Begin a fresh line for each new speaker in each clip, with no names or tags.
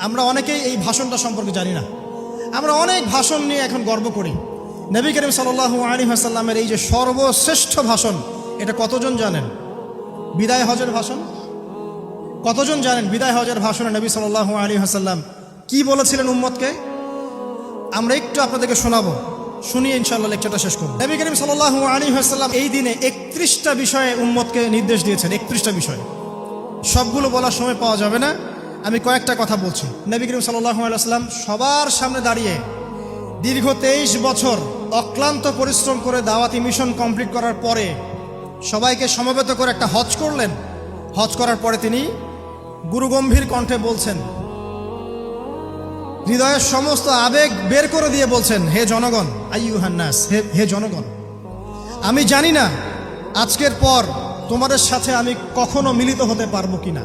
আমরা অনেকেই এই ভাষণটা সম্পর্কে জানি না। আমরা অনেক ভাষণ নিয়ে এখন গর্ব করি। নবী করিম সাল্লাল্লাহু আলী হাসাল্লামের এই যে সর্বশ্রেষ্ঠ ভাষণ, এটা কতজন জানেন? বিদায় হজের ভাষণ? কতজন জানেন বিদায় হজের ভাষণে নবী সাল্লাল্লাহু আলী হাসাল্লাম কি বলেছিলেন উম্মতকে? আমরা একটু আপনাদেরকে শোনাবো। শুনিয়ে ইনশাল্লাহ লেকচারটা শেষ করব। নবী করিম সাল্লাল্লাহু আলী হাসাল্লাম এই দিনে একত্রিশটা বিষয়ে উম্মতকে নির্দেশ দিয়েছেন, একত্রিশটা বিষয়। সবগুলো বলার সময় পাওয়া যাবে না। আমি কয়েকটা কথা বলছি। নবী করিম সাল্লাহ সবার সামনে দাঁড়িয়ে দীর্ঘ তেইশ বছর অক্লান্ত পরিশ্রম করে দাওয়াতি মিশন কমপ্লিট করার পরে সবাইকে সমবেত করে একটা হজ করলেন। হজ করার পরে তিনি গুরুগম্ভীর কণ্ঠে বলছেন, হৃদয়ের সমস্ত আবেগ বের করে দিয়ে বলছেন, হে জনগণ আইয়ুহান্নাস হে হে জনগণ, আমি জানি না আজকের পর তোমাদের সাথে আমি কখনো মিলিত হতে পারব কিনা।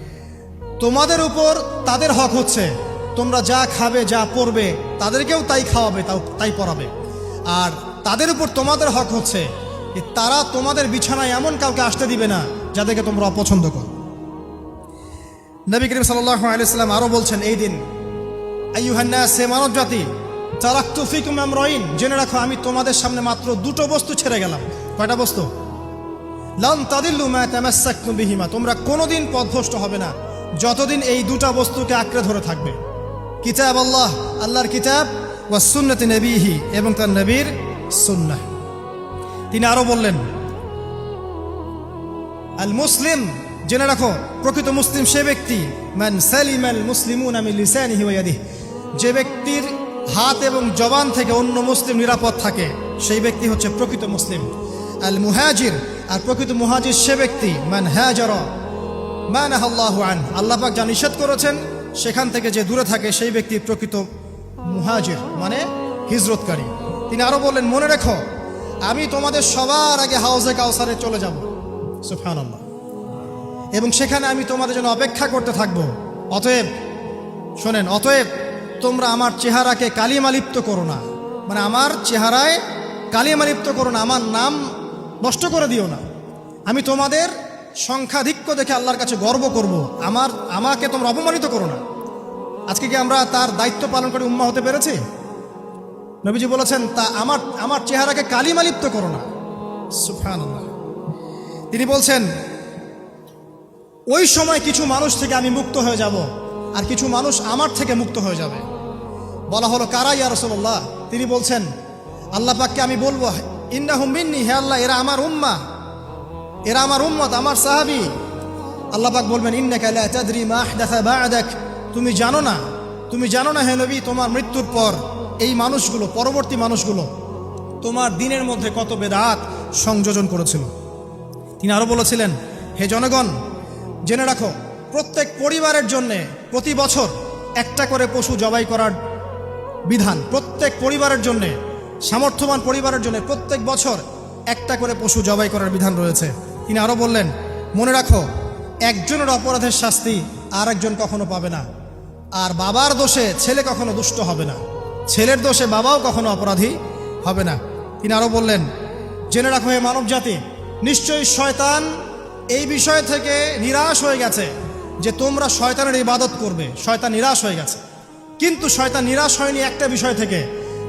তোমাদের উপর তাদের হক হচ্ছে। তোমরা যা খাবে, যা পরবে তাদেরকেও তাই খাওয়াবে, তাও তাই পরাবে আর তাদের উপর তোমাদের হক হচ্ছে যে তারা তোমাদের বিছানায় এমন কাউকে আসতে দিবে না, যাদেরকে তোমরা অপছন্দ করো। নবী করিম সাল্লাহ আলাইসাল্লাম আরও বলছেন, এই দিন আইয়ুহান্না সে মানব জাতি, তারাক্তু ফিকুম আমরাইন, জেনে রাখো আমি তোমাদের সামনে মাত্র দুটো বস্তু ছেড়ে গেলাম। কয়টা বস্তু? লন তাদিল্লু মা তামাসাক্তু বিহিমা, তোমরা কোনোদিন পথভ্রষ্ট হবে না। যতদিন এই দুটা বস্তুকে আঁকড়ে ধরে থাকবে। কিতাব আল্লাহ, আল্লাহর কিতাব, ওয়া সুন্নতি নবীহি এবং তার নবীর সুন্নাহ। তিনি আরও বললেন, আল মুসলিম, জেনে রাখো, প্রকৃত মুসলিম সে ব্যক্তি, মান সালিম আল মুসলিমুন আমি লিসানিহি ওয়া যে ব্যক্তির হাত এবং জবান থেকে অন্য মুসলিম নিরাপদ থাকে, সেই ব্যক্তি হচ্ছে প্রকৃত মুসলিম। আল মুহাজির, আর প্রকৃত মুহাজির সে ব্যক্তি, মান হাজার আন আল্লাপাক যা নিষেধ করেছেন, সেখান থেকে যে দূরে থাকে সেই ব্যক্তি প্রকৃত মুহাজির মানে হিজরতকারী। তিনি আরও বললেন, মনে রেখো, আমি তোমাদের সবার আগে হাউজে কাউসারে চলে যাব। সুফানাল্লাহ এবং সেখানে আমি তোমাদের জন্য অপেক্ষা করতে থাকব। অতএব, শোনেন, অতএব তোমরা আমার চেহারাকে কালিমালিপ্ত করো না। মানে আমার চেহারায় কালিমালিপ্ত করো না, আমার নাম নষ্ট করে দিও না। আমি তোমাদের সংখ্যাধিক্য দেখে আল্লাহর কাছে গর্ব করব। আমার, আমাকে তোমরা অপমানিত করো না। আজকে কি আমরা তার দায়িত্ব পালন করে উম্মা হতে পেরেছি? নবীজি বলেছেন, তা আমার আমার চেহারাকে কালিমালিপ্ত করো না। তিনি বলছেন, ওই সময় কিছু মানুষ থেকে আমি মুক্ত হয়ে যাব, আর কিছু মানুষ আমার থেকে মুক্ত হয়ে যাবে। বলা হলো, কারা ইয়া রসল্লাহ তিনি বলছেন, আল্লাহ পাককে আমি বলব ইন্না হুমিন্নি হে আল্লাহ, এরা আমার উম্মা এরা আমার উম্মত, আমার সাহাবি। আল্লাহ পাক বলবেন, ইন্নাকা লা তাদরি মা আহদাথা বা'দাক। তুমি জানো না, তুমি জানো না হে নবী, তোমার মৃত্যুর পর এই মানুষগুলো, পরবর্তী মানুষগুলো তোমার দিনের মধ্যে কত বেদাত সংযোজন করেছিল। তিনি আরও বলেছিলেন, হে জনগণ, জেনে রাখো, প্রত্যেক পরিবারের জন্যে প্রতি বছর একটা করে পশু জবাই করার বিধান, প্রত্যেক পরিবারের জন্যে, সামর্থ্যবান পরিবারের জন্য প্রত্যেক বছর একটা করে পশু জবাই করার বিধান রয়েছে। তিনি আরও বললেন, মনে রাখো, একজনের অপরাধের শাস্তি আর একজন কখনো পাবে না। আর বাবার দোষে ছেলে কখনো দুষ্ট হবে না। ছেলের দোষে বাবাও কখনো অপরাধী হবে না। তিনি আরও বললেন, জেনে রাখো হে মানব জাতি নিশ্চয়ই শয়তান এই বিষয় থেকে নিরাশ হয়ে গেছে যে তোমরা শয়তানের ইবাদত করবে। শয়তান নিরাশ হয়ে গেছে। কিন্তু শয়তান নিরাশ হয়নি একটা বিষয় থেকে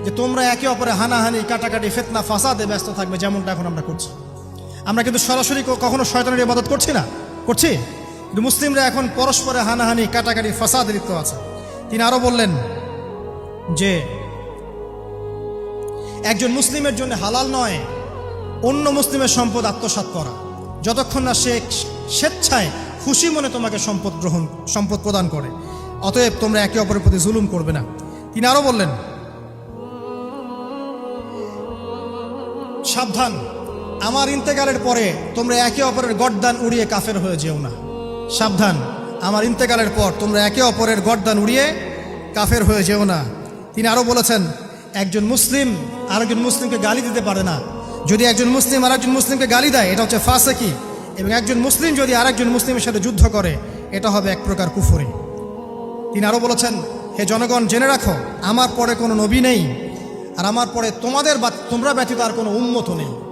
যে তোমরা একে অপরে হানাহানি, কাটাকাটি, ফেতনা, ফাসাদে ব্যস্ত থাকবে, যেমনটা এখন আমরা করছি। আমরা কিন্তু সরাসরি কখনো শয়তানের ইবাদত করছি না। করছি? কিন্তু মুসলিমরা এখন পরস্পরে হানাহানি, কাটাকাটি, ফাসাদে লিপ্ত আছে। তিনি আরও বললেন যে, একজন মুসলিমের জন্য হালাল নয়, অন্য মুসলিমের সম্পদ আত্মসাৎ করা। যতক্ষণ না সে স্বেচ্ছায় খুশি মনে তোমাকে সম্পদ গ্রহণ, সম্পদ প্রদান করে। অতএব তোমরা একে অপরের প্রতি জুলুম করবে না। তিনি আরও বললেন, সাবধান। আমার ইন্তেকালের পরে তোমরা একে অপরের গড্দান উড়িয়ে কাফের হয়ে যেও না। সাবধান। আমার ইন্তেকালের পর তোমরা একে অপরের গড্দান উড়িয়ে কাফের হয়ে যেও না। তিনি আরও বলেছেন, একজন মুসলিম আরেকজন মুসলিমকে গালি দিতে পারে না। যদি একজন মুসলিম আরেকজন মুসলিমকে গালি দেয়, এটা হচ্ছে ফাসেকি। এবং একজন মুসলিম যদি আরেকজন মুসলিমের সাথে যুদ্ধ করে, এটা হবে এক প্রকার কুফরি। তিনি আরও বলেছেন, হে জনগণ, জেনে রাখো, আমার পরে কোনো নবী নেই। আর আমার পরে তোমাদের বা, তোমরা ব্যতীত আর কোনো উন্মত নেই।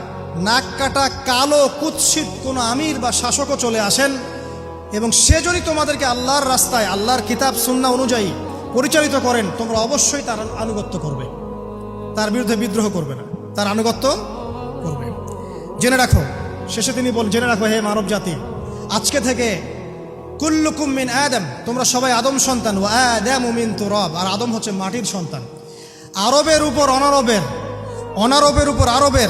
নাক কাটা কালো কুৎসিত কোনো আমির বা শাসকও চলে আসেন এবং সে যদি তোমাদেরকে আল্লাহর রাস্তায়, আল্লাহর কিতাব, সুন্না অনুযায়ী পরিচালিত করেন। তোমরা অবশ্যই তার আনুগত্য করবে। তার বিরুদ্ধে বিদ্রোহ করবে না। তার আনুগত্য করবে। জেনে রাখো, শেষে তিনি বল, জেনে রাখো, হে মানব জাতি, আজকে থেকে কুল্লুকুম মিন আদম, তোমরা সবাই আদম সন্তান ও আদম মিন তুরব, আর আদম হচ্ছে মাটির সন্তান। আরবের উপর অনারবের অনারবের উপর আরবের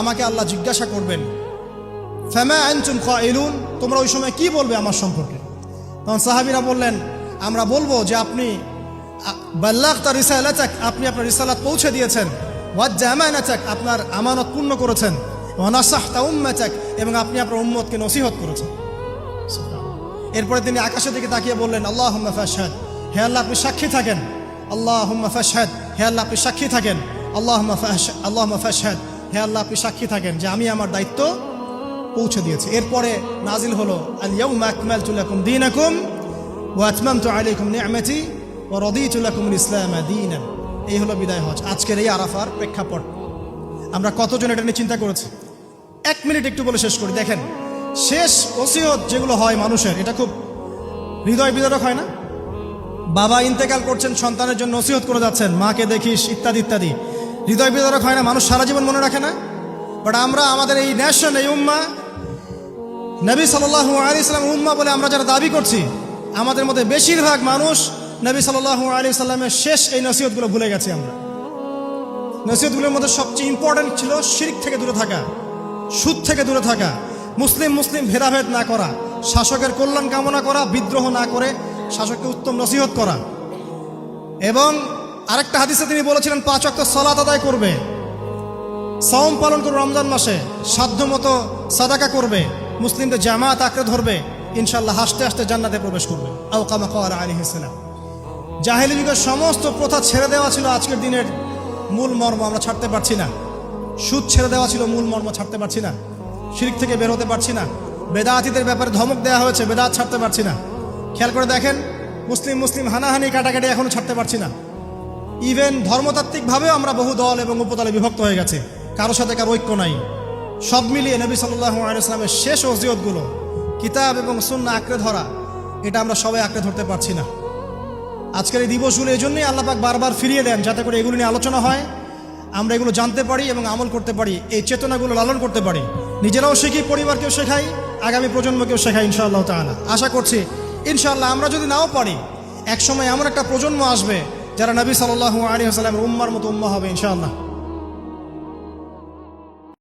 আমাকে আল্লাহ জিজ্ঞাসা করবেন ফ্যামা আনচুম এলুন তোমরা ওই সময় কি বলবে আমার সম্পর্কে? তখন সাহাবিরা বললেন, আমরা বলব যে আপনি বাল্লাহ তার রিসালাচাক আপনি আপনার রিসালাত পৌঁছে দিয়েছেন। ওয়াজ্জামানাচাক আপনার আমানত পূর্ণ করেছেন। ওয়ানাসাহ তা উম্মাচাক এবং আপনি আপনার উম্মতকে নসিহত করেছেন। এরপরে তিনি আকাশের দিকে তাকিয়ে বললেন আল্লাহ ফাশহাদ, হে আল্লাহ আপনি সাক্ষী থাকেন। আল্লাহ ফাশহাদ, হে আল্লাহ আপনি সাক্ষী থাকেন। আল্লাহ আল্লাহ ফাশহাদ হে আল্লাহ, আপনি সাক্ষী থাকেন যে আমি আমার দায়িত্ব পৌঁছে দিয়েছি। এরপরে নাজিল হলো রাদিতু লাকুমুল ইসলাম এই হলো বিদায় হজ। আজকের এই আরাফার প্রেক্ষাপট। আমরা কতজন এটা নিয়ে চিন্তা করেছি? এক মিনিট একটু বলে শেষ করি। দেখেন, শেষ ওসিয়ত যেগুলো হয় মানুষের, এটা খুব হৃদয় বিদারক হয় না? বাবা ইন্তেকাল করছেন, সন্তানের জন্য নসিহত করে যাচ্ছেন, মাকে দেখিস, ইত্যাদি ইত্যাদি। হৃদয় বিদারক হয় না, মানুষ সারা জীবন মনে রাখে না। বাট আমরা, আমাদের এই ন্যাশন এই উম্মা, নবী সাল্লাহ আলী ইসলাম উম্মা বলে আমরা যারা দাবি করছি, আমাদের মধ্যে বেশিরভাগ মানুষ নবী সাল্লাহ আলী সাল্লামের শেষ এই নসিহতগুলো ভুলে গেছি আমরা। নসিহতগুলোর মধ্যে সবচেয়ে ইম্পর্ট্যান্ট ছিল শিরিক থেকে দূরে থাকা, সুদ থেকে দূরে থাকা, মুসলিম মুসলিম ভেদাভেদ না করা, শাসকের কল্যাণ কামনা করা, বিদ্রোহ না করে শাসককে উত্তম নসিহত করা। এবং আরেকটা হাদিসে তিনি বলেছিলেন, পাঁচ অক্ট সলাত আদায় করবে। সওম পালন করবে রমজান মাসে। সাধ্য মতো সাদাকা করবে। মুসলিমদের জামাত আঁকড়ে ধরবে। ইনশাল্লাহ হাসতে হাসতে জান্নাতে প্রবেশ করবে। আউকামা কওয়ার আলী ইসলাম জাহেলি যুগের সমস্ত প্রথা ছেড়ে দেওয়া ছিল আজকের দিনের মূল মর্ম, আমরা ছাড়তে পারছি না। সুদ ছেড়ে দেওয়া ছিল মূল মর্ম, ছাড়তে পারছি না। শিরিক থেকে বের হতে পারছি না। বেদাতিদের ব্যাপারে ধমক দেওয়া হয়েছে, বেদাত ছাড়তে পারছি না। খেয়াল করে দেখেন, মুসলিম মুসলিম হানাহানি, কাটাকাটি এখনও ছাড়তে পারছি না। ইভেন ধর্মতাত্ত্বিকভাবেও আমরা বহু দল এবং উপদলে বিভক্ত হয়ে গেছে। কারও সাথে কারও ঐক্য নাই। সব মিলিয়ে নবী সাল্লাহ শেষ ওজিয়তগুলো কিতাব এবং সুন্না আঁকড়ে ধরা, এটা আমরা সবাই আঁকড়ে ধরতে পারছি না। আজকের এই দিবসগুলো এই জন্যই আল্লাপাক বারবার ফিরিয়ে দেন, যাতে করে এগুলো নিয়ে আলোচনা হয়, আমরা এগুলো জানতে পারি এবং আমল করতে পারি, এই চেতনাগুলো লালন করতে পারি। নিজেরাও শিখি, পরিবারকেও শেখাই, আগামী প্রজন্মকেও শেখাই ইনশাআল্লাহ তাআলা। আশা করছি, ইনশাআল্লাহ আমরা যদি নাও পারি, একসময় এমন একটা প্রজন্ম আসবে যারা নবী সাল্লাল্লাহু আলী ওয়াসাল্লামের উম্মার মতো উম্মা হবে ইনশাআল্লাহ।